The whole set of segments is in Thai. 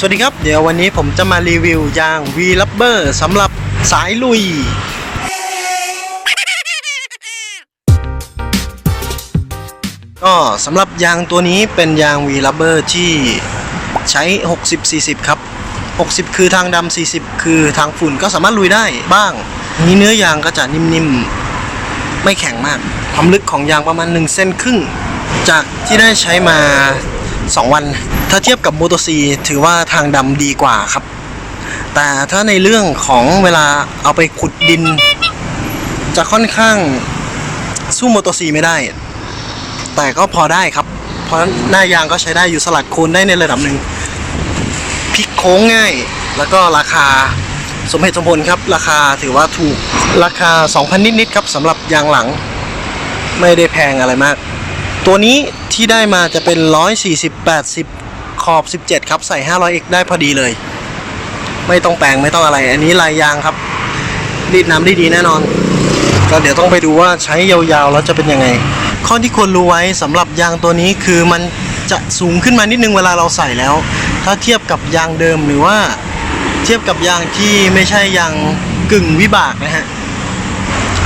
สวัสดีครับ เดี๋ยววันนี้ผมจะมารีวิวยาง V Rubber สำหรับสายลุย ก็สำหรับยางตัวนี้เป็นยาง V Rubber ที่ใช้ 60-40 ครับ 60 คือทางดำ40 คือทางฝุ่นก็สามารถลุยได้บ้าง นี้เนื้อยางก็จะนิ่มๆ ไม่แข็งมาก ความลึกของยางประมาณ 1เซนครึ่ง จากที่ได้ใช้มา 2 วัน ถ้าเทียบกับโมโตซีถือว่าทางดำดีกว่าครับ แต่ถ้าในเรื่องของเวลาเอาไปขุดดิน จะค่อนข้างสู้โมโตซีไม่ได้ แต่ก็พอได้ครับ เพราะหน้ายางก็ใช้ได้อยู่สลัดโคนได้ในระดับหนึ่งพลิกโค้งง่าย แล้วก็ราคาสมเหตุสมผลครับ ราคาถือว่าถูกราคา 2,000 นิดๆครับสำหรับยางหลัง ไม่ได้แพงอะไรมาก ตัวนี้ที่ได้มาจะเป็น 140 80 ขอบ 17 ครับ ใส่ 500x ได้พอดีเลย ไม่ต้องแปลงไม่ต้องอะไร อันนี้ลายยางครับ รีดน้ำได้ดีแน่นอน ก็เดี๋ยวต้องไปดูว่าใช้ยาวๆ แล้วจะเป็นยังไง ข้อที่ควรรู้ไว้สำหรับยางตัวนี้คือมันจะสูงขึ้นมานิดนึงเวลาเราใส่แล้ว ถ้าเทียบกับยางเดิมหรือว่า เทียบกับยางที่ไม่ใช่ยางกึ่งวิบากนะฮะ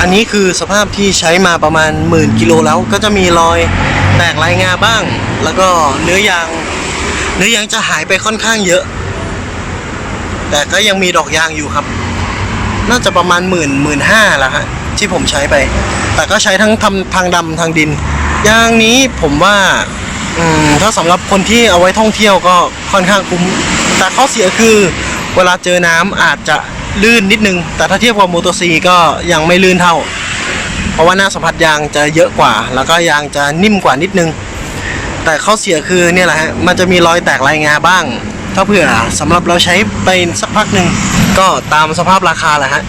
อันนี้คือสภาพที่ใช้มาประมาณหมื่นกิโลแล้วก็จะมีรอยแตกลายงาบ้าง แล้วก็เนื้อยาง เนื้อยางจะหายไปค่อนข้างเยอะ แต่ก็ยังมีดอกยางอยู่ครับ น่าจะประมาณหมื่นหมื่นห้าล้วฮะที่ผมใช้ไป แต่ก็ใช้ทั้งทำทางดำทางดิน ยางนี้ผมว่าถ้าสำหรับคนที่เอาไว้ท่องเที่ยวก็ค่อนข้างคุ้ม แต่ข้อเสียคือเวลาเจอน้ำอาจจะ ลื่นนิดนึง แต่ถ้าเทียบกับโมโตอร์ซีก็ยังไม่ลื่นเท่า เพราะว่าหน้าสัมผัสยางจะเยอะกว่า แล้วก็ยางจะนิ่มกว่านิดนึง แต่ข้อเสียคือเนี่ยแหละฮะมันจะมีรอยแตกลายงาบ้าง ถ้าเผื่อสำหรับเราใช้ไปสักพักหนึ่งก็ตามสภาพราคาแหละฮะ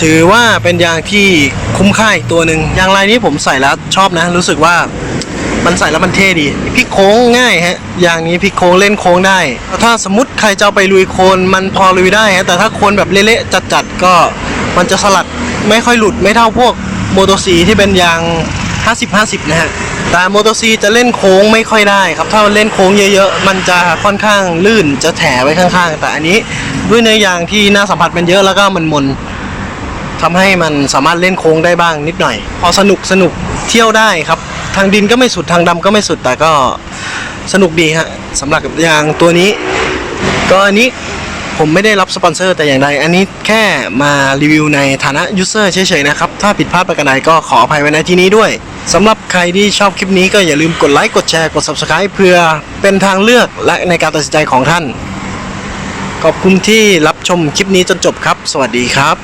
ถือว่าเป็นยางที่คุ้มค่าอีกตัวหนึ่งยางลายนี้ผมใส่แล้วชอบนะ รู้สึกว่า มันใส่แล้วมันเท่ดีพลิกโค้งง่ายฮะอย่างนี้พลิกโค้งเล่นโค้งได้ ถ้าสมมติใครจะไปลุยโคลนมันพอลุยได้ฮะแต่ถ้าโคลนแบบเละๆจัดๆก็มันจะสลัดไม่ค่อยหลุดไม่เท่าพวกโมโตซีที่เป็นยาง 50-50 นะฮะแต่โมโตซีจะเล่นโค้งไม่ค่อยได้ครับ ถ้าเล่นโค้งเยอะๆ มันจะค่อนข้างลื่นจะแถไว้ข้างๆ แต่อันนี้ด้วยเนื้อยางที่หน้าสัมผัสมันเยอะแล้วก็มันมนทำให้มันสามารถเล่นโค้งได้บ้างนิดหน่อย พอสนุกสนุกเที่ยวได้ครับ ทางดินก็ไม่สุดทางดำก็ไม่สุดแต่ก็สนุกดีฮะสำหรับยางตัวนี้ ก็อันนี้ผมไม่ได้รับสปอนเซอร์แต่อย่างใด อันนี้แค่มารีวิวในฐานะยูเซอร์เฉยๆนะครับ ถ้าผิดพลาดประการใดก็ขออภัยไว้ในที่นี้ด้วยสำหรับใครที่ชอบคลิปนี้ก็อย่าลืมกดไลค์ กดแชร์ กด subscribe เพื่อเป็นทางเลือกและในการตัดสินใจของท่าน ขอบคุณที่รับชมคลิปนี้จนจบครับ สวัสดีครับ